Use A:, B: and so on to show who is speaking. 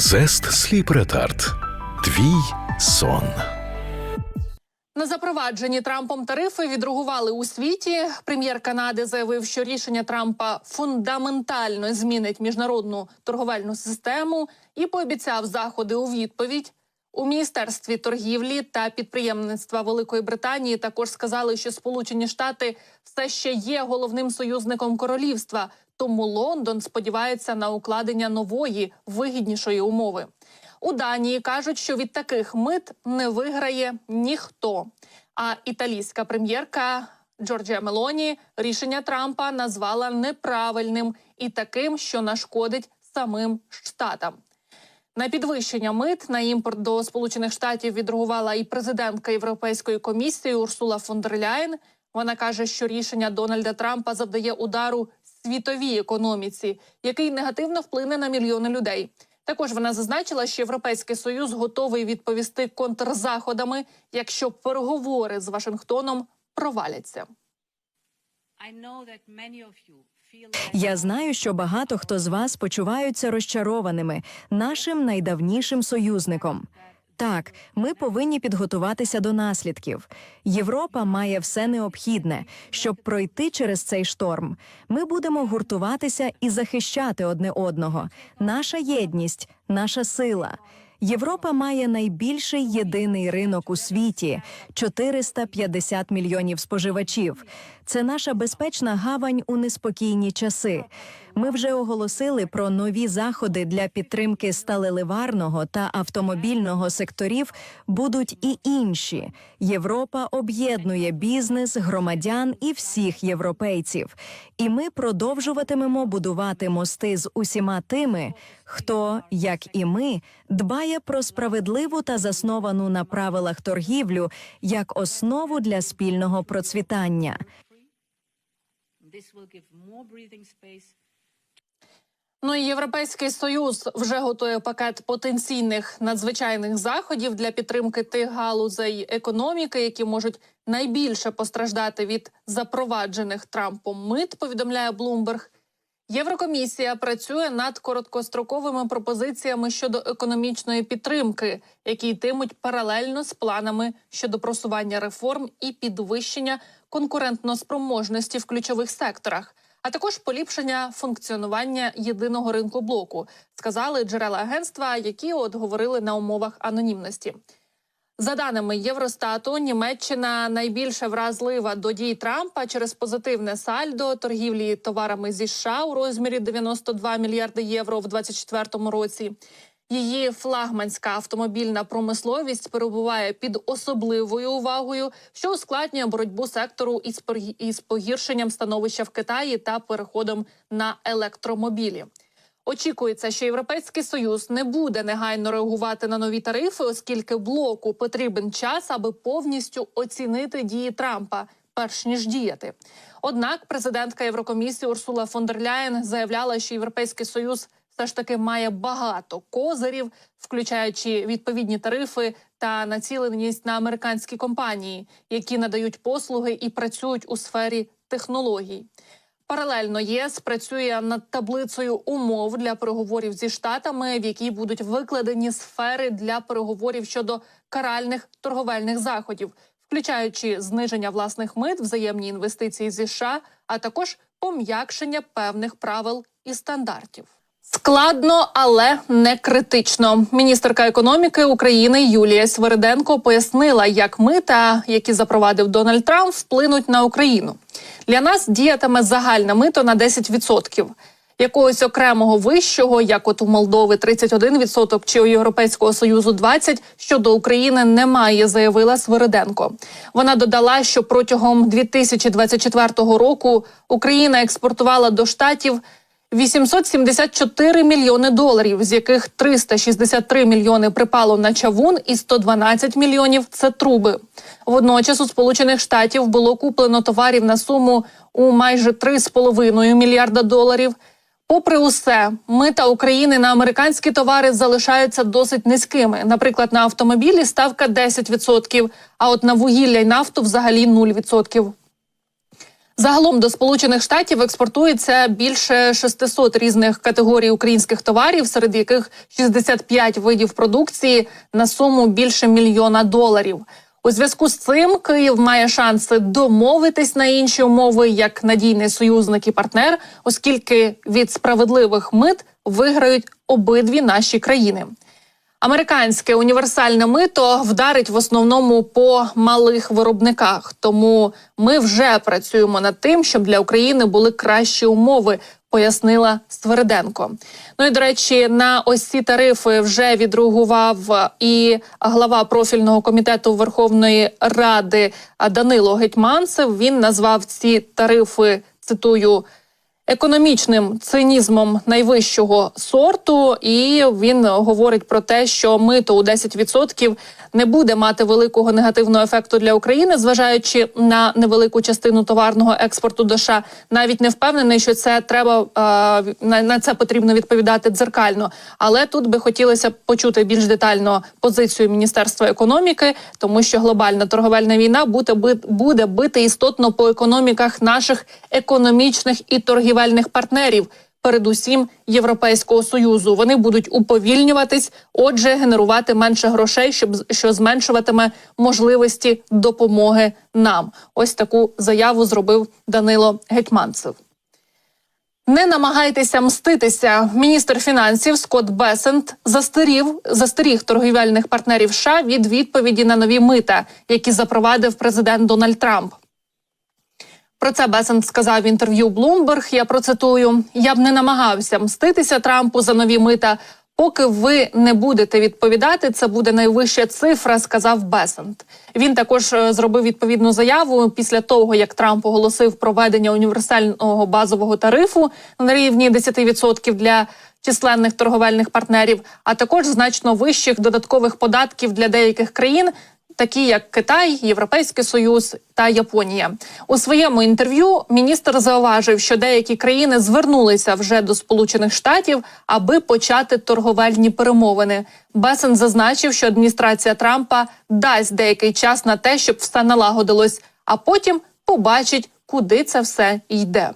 A: Зест Сліп Ретард. Твій сон.
B: На запроваджені Трампом тарифи відреагували у світі. Прем'єр Канади заявив, що рішення Трампа фундаментально змінить міжнародну торговельну систему і пообіцяв заходи у відповідь. У міністерстві торгівлі та підприємництва Великої Британії також сказали, що Сполучені Штати все ще є головним союзником королівства, тому Лондон сподівається на укладення нової вигіднішої умови. У Данії кажуть, що від таких мит не виграє ніхто. А італійська прем'єрка Джорджія Мелоні рішення Трампа назвала неправильним і таким, що нашкодить самим штатам. На підвищення мит на імпорт до Сполучених Штатів відреагувала і президентка Європейської комісії Урсула фон дер Ляєн. Вона каже, що рішення Дональда Трампа завдає удару світовій економіці, який негативно вплине на мільйони людей. Також вона зазначила, що Європейський союз готовий відповісти контрзаходами, якщо переговори з Вашингтоном проваляться.
C: Я знаю, що багато хто з вас почуваються розчарованими нашим найдавнішим союзником. Так, ми повинні підготуватися до наслідків. Європа має все необхідне, щоб пройти через цей шторм. Ми будемо гуртуватися і захищати одне одного. Наша єдність, наша сила. Європа має найбільший єдиний ринок у світі 450 мільйонів споживачів. Це наша безпечна гавань у неспокійні часи. Ми вже оголосили про нові заходи для підтримки сталеливарного та автомобільного секторів. Будуть і інші. Європа об'єднує бізнес, громадян і всіх європейців. І ми продовжуватимемо будувати мости з усіма тими, хто, як і ми, дбає про справедливу та засновану на правилах торгівлю як основу для спільного процвітання.
D: this
B: Ну і Європейський Союз вже готує пакет потенційних надзвичайних заходів для підтримки тих галузей економіки, які можуть найбільше постраждати від запроваджених Трампом мит. Повідомляє Блумберг. Єврокомісія працює над короткостроковими пропозиціями щодо економічної підтримки, які йтимуть паралельно з планами щодо просування реформ і підвищення конкурентноспроможності в ключових секторах, а також поліпшення функціонування єдиного ринку блоку, сказали джерела агентства, які от говорили на умовах анонімності. За даними Євростату, Німеччина найбільше вразлива до дій Трампа через позитивне сальдо торгівлі товарами зі США у розмірі 92 мільярди євро в 2024 році. Її флагманська автомобільна промисловість перебуває під особливою увагою, що ускладнює боротьбу сектору із погіршенням становища в Китаї та переходом на електромобілі. Очікується, що Європейський Союз не буде негайно реагувати на нові тарифи, оскільки блоку потрібен час, аби повністю оцінити дії Трампа, перш ніж діяти. Однак президентка Єврокомісії Урсула фон дер Ляєн заявляла, що Європейський Союз все ж таки має багато козирів, включаючи відповідні тарифи та націленість на американські компанії, які надають послуги і працюють у сфері технологій. Паралельно ЄС працює над таблицею умов для переговорів зі штатами, в якій будуть викладені сфери для переговорів щодо каральних торговельних заходів, включаючи зниження власних мит, взаємні інвестиції зі США, а також пом'якшення певних правил і стандартів. Складно, але не критично. Міністерка економіки України Юлія Свириденко пояснила, як мита, які запровадив Дональд Трамп, вплинуть на Україну. Для нас діятиме загальне мито на 10%. Якогось окремого вищого, як от у Молдови 31% чи у Європейського союзу 20%, щодо України немає, заявила Свириденко. Вона додала, що протягом 2024 року Україна експортувала до штатів 874 мільйони доларів, з яких 363 мільйони припало на чавун і 112 мільйонів це труби. Водночас у Сполучених Штатів було куплено товарів на суму у майже 3,5 мільярда доларів. Попри усе, мита України на американські товари залишаються досить низькими. Наприклад, на автомобілі ставка 10%, а от на вугілля й нафту взагалі 0%. Загалом до Сполучених Штатів експортується більше 600 різних категорій українських товарів, серед яких 65 видів продукції на суму більше мільйона доларів. У зв'язку з цим Київ має шанси домовитись на інші умови як надійний союзник і партнер, оскільки від справедливих мит виграють обидві наші країни. Американське універсальне мито вдарить в основному по малих виробниках. Тому ми вже працюємо над тим, щоб для України були кращі умови. Пояснила Свериденко. Ну і до речі, на ось ці тарифи вже відреагував і глава профільного комітету Верховної Ради Данило Гетьманцев. Він назвав ці тарифи цитую економічним цинізмом найвищого сорту, і він говорить про те, що мито у 10% не буде мати великого негативного ефекту для України, зважаючи на невелику частину товарного експорту до США. Навіть не впевнений, що це треба е, на, це потрібно відповідати дзеркально. Але тут би хотілося почути більш детально позицію Міністерства економіки, тому що глобальна торговельна війна буде бит- буде бити істотно по економіках наших економічних і торгівельних партнерів. Передусім Європейського союзу вони будуть уповільнюватись, отже, генерувати менше грошей, щоб що зменшуватиме можливості допомоги нам. Ось таку заяву зробив Данило Гетьманцев. Не намагайтеся мститися. Міністр фінансів Скотт Бесент застерів застеріг торгівельних партнерів США від відповіді на нові мита, які запровадив президент Дональд Трамп. Про це Бесент сказав в інтерв'ю Bloomberg, Я процитую: я б не намагався мститися Трампу за нові мита. Поки ви не будете відповідати, це буде найвища цифра, сказав Бесент. Він також е, зробив відповідну заяву після того, як Трамп оголосив проведення універсального базового тарифу на рівні 10% для численних торговельних партнерів, а також значно вищих додаткових податків для деяких країн, такі як Китай, Європейський Союз та Японія. У своєму інтерв'ю міністр зауважив, що деякі країни звернулися вже до Сполучених Штатів, аби почати торговельні перемовини. Бесен зазначив, що адміністрація Трампа дасть деякий час на те, щоб все налагодилось, а потім побачить, куди це все йде.